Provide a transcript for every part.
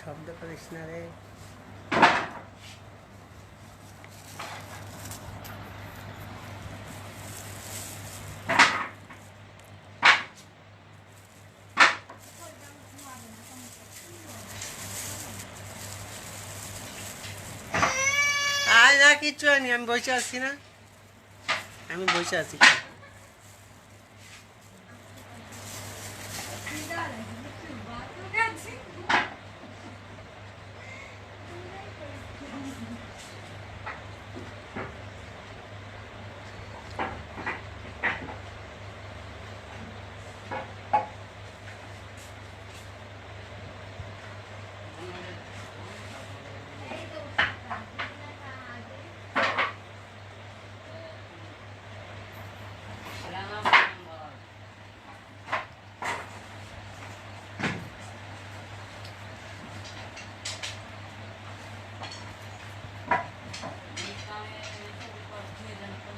শব্দ করিস না রে কিচ্ছু হয়নি আমি বসে আছি না। আমি বসে আছি।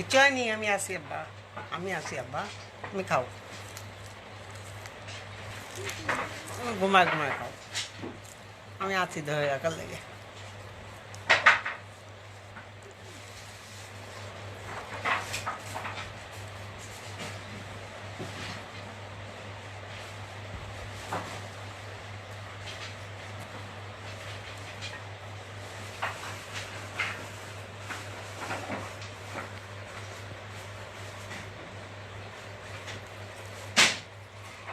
কিচ্ছু হয়নি আমি আসি আব্বা আমি আসি আব্বা তুমি খাও তুমি ঘুমায় ঘুমায় খাও আমি আছি ধরে রাখার লেগে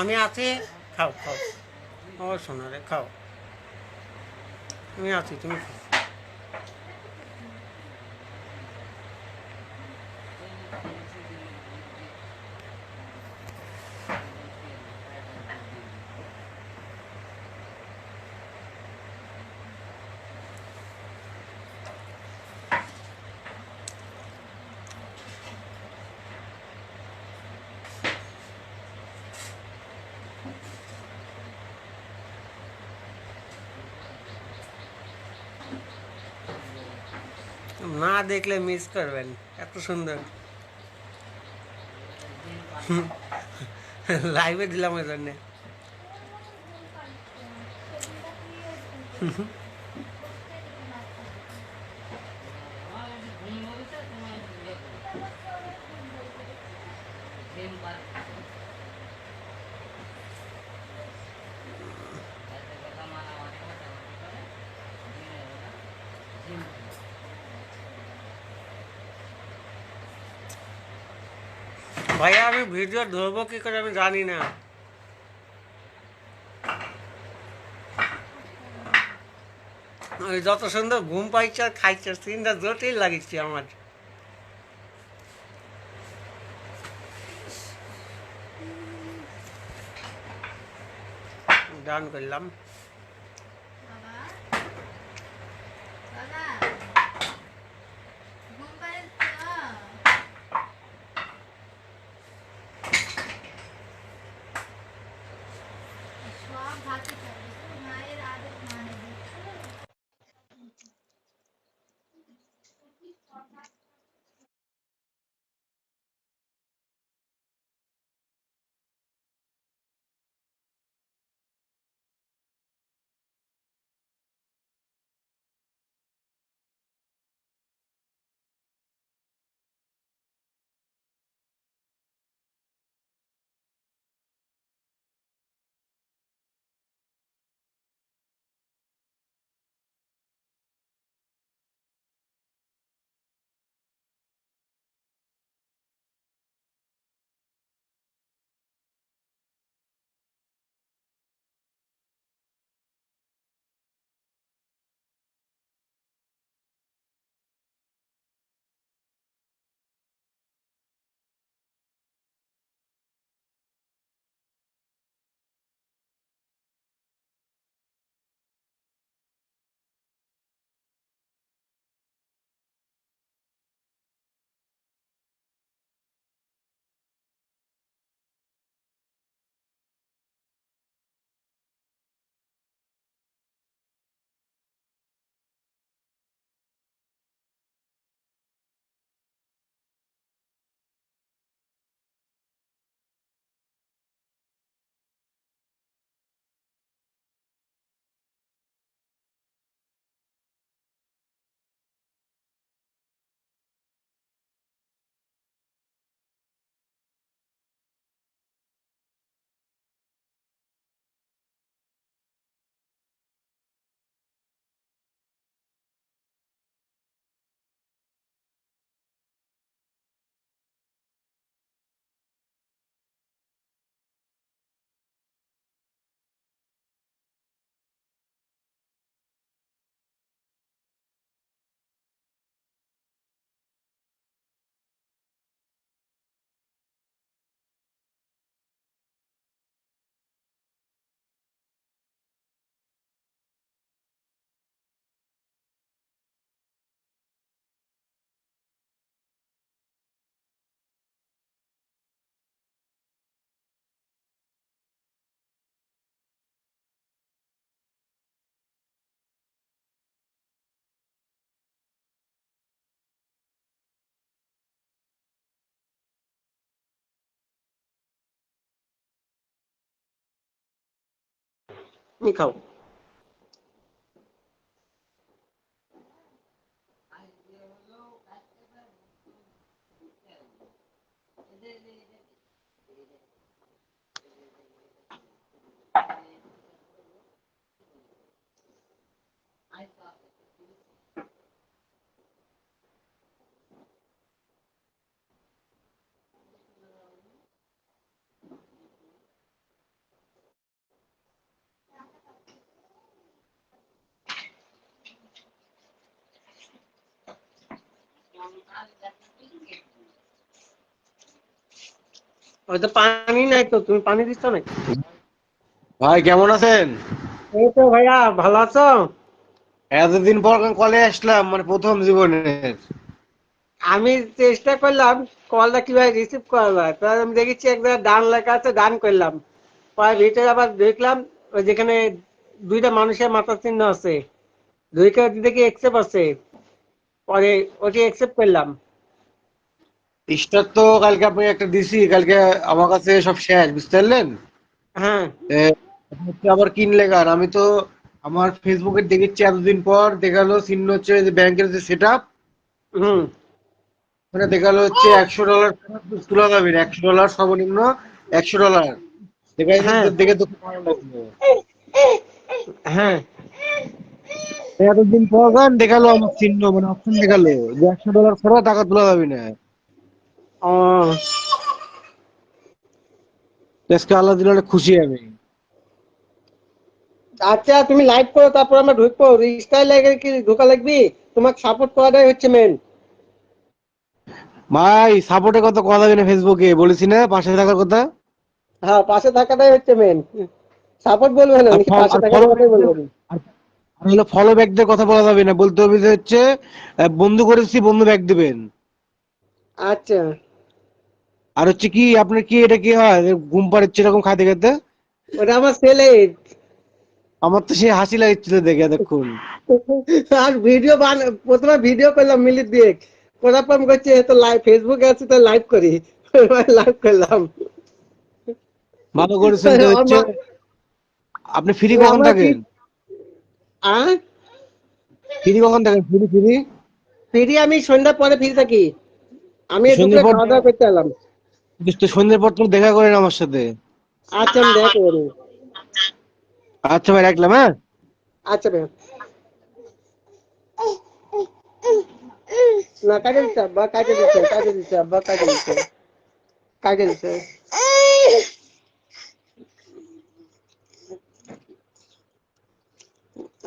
আমি আছি খাও খাও। ও সোনারে খাও। আমি আছি তুমি খাও। না দেখলে মিস করবেন এত সুন্দর। লাইভে দিলাম ওই জন্যে। ভাইয়া আমি ভিডিও ধরবো কি করে আমি জানি না। যত সুন্দর ঘুম পাইছে আর খাইছে, সিনটা জটিল লাগিচ্ছে আমার। ডান করলাম। তুমি খাও হয়তো পানি নাই তো তুমি পানি দিচ্ছ না ভাই কেমন আছেন? এই তো ভাইয়া ভালো আছো? এতদিন পর কলে আসলাম মানে প্রথম জীবনের আমি চেষ্টা করলাম কলটা কীভাবে রিসিভ করা যায় তো আমি দেখেছি এক জায়গায় ডান লেখা আছে ডান করলাম। পরে ভিতরে আবার দেখলাম ওই যেখানে দুইটা মানুষের মাথার চিহ্ন আছে দুইটা দেখি একসেপ্ট আছে। পরে ওটি একসেপ্ট করলাম। স্টার তো কালকে আপনি একটা দিছি কালকে আমার কাছে সব শেষ বুঝতে পারলেন? হ্যাঁ। আবার কিনলে গান আমি তো আমার ফেসবুকে দেখেছি এতদিন পর দেখাল চিহ্ন হচ্ছে যে ব্যাংকের যে সেট আপ মানে দেখাল হচ্ছে একশো ডলার তোলা যাবে একশো ডলার সর্বনিম্ন একশো ডলার দেখা হ্যাঁ। দেখে তো ভালো লাগল। হ্যাঁ। এতদিন পর গান দেখাল আমার চিহ্ন মানে অপশন দেখাল যে একশো ডলার ছাড়া টাকা তোলা যাবে না। আজকে আল্লাহ দিলে অনেক খুশি আমি। আচ্ছা তুমি লাইভ করো তারপর আমরা ঢুকবো। রিস্টাইল লাগে কি ঢোকা লাগবি? তোমাকে সাপোর্ট করাটাই হচ্ছে মেন ভাই সাপোর্টের কথা কথা না ফেসবুকে বলেছি না? পাশে থাকার কথা? হ্যাঁ পাশে থাকাটাই হচ্ছে মেন সাপোর্ট বলবে না পাশে থাকার কথাই বলব আর আর হলো ফলো ব্যাকদের কথা বলা যাবে না। বলতে হবে যে হচ্ছে বন্ধু করেছি বন্ধু ব্যাক দিবেন। আচ্ছা। আর হচ্ছে কি আপনার কি এটা কি হয় ঘুম পাড়াচ্ছে এরকম খাইতে খেতে ওটা আমার ছেলে। আমার তো সে হাসি লাগছিল দেখে দেখুন আর ভিডিও প্রথমে ভিডিও করলাম মিলিত দিয়ে। করার পর আমি করছি তো লাইভ ফেসবুকে আছে তো লাইভ করি। লাইভ করলাম। ভালো করেছেন যে হচ্ছে। আপনি ফ্রি কখন থাকেন? আর ফ্রি কখন থাকেন? ফ্রি ফ্রি ফিরি আমি সন্ধ্যার পরে ফিরে থাকি। আমি একটু খাওয়া দাওয়া করতে এলাম। তো সন্ধ্যের পর তুমি দেখা করেন আমার সাথে। আচ্ছা আমি দেখা করি আচ্ছা ভাই রাখলাম হ্যাঁ? আচ্ছা ভাই। না কাটে দিচ্ছে আব্বা কাটে দিচ্ছে কাটে দিচ্ছে আব্বা কাটে দিচ্ছে কাটে দিচ্ছে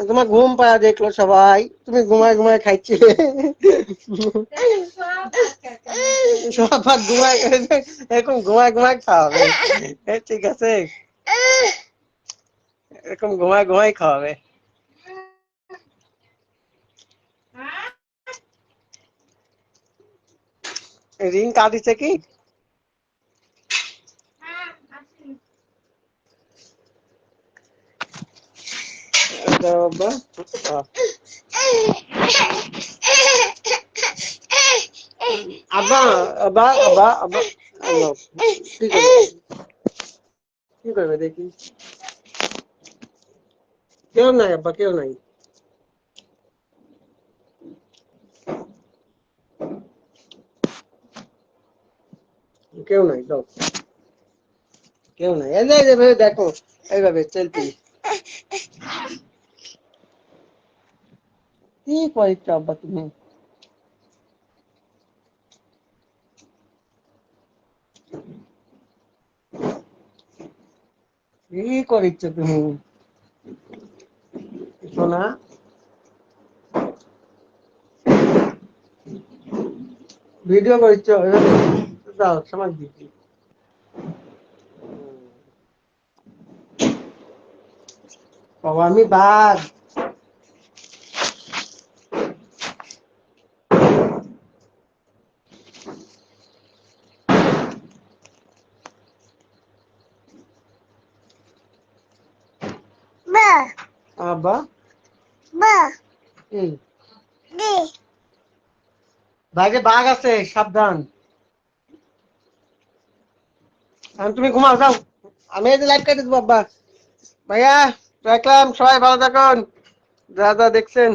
তোমার ঘুম পায়া দেখল সবাই। তুমি ঘুমায় ঘুমায় খাইছিলে। সব ভাত এরকম ঘুমায় ঘুমায় খাওয়াবে। ঠিক আছে। এরকম ঘুমায় ঘুমায় খাওয়াবে। রিং কাটিছে কি? আহ। আব্বা। কি করবে? কি দেখি? কেউ নাই আব্বা, কেউ নাই। কেউ নাই দাও কেউ নাই। এই দেখো, এইভাবে চলতি করিস আব্বা তুমি কি করিস তুমি সোনা ভিডিও করিস দাও সমাজ দিচ্ছি বাবা আমি বাঘ Ba. E. বাইরে বাঘ আছে সাবধান। তুমি ঘুমাও যাও। আমি এই যে লাইট কাটি দেবো আব্বা। ভাইয়া রাখলাম সবাই ভালো থাকুন। যা যা দেখছেন।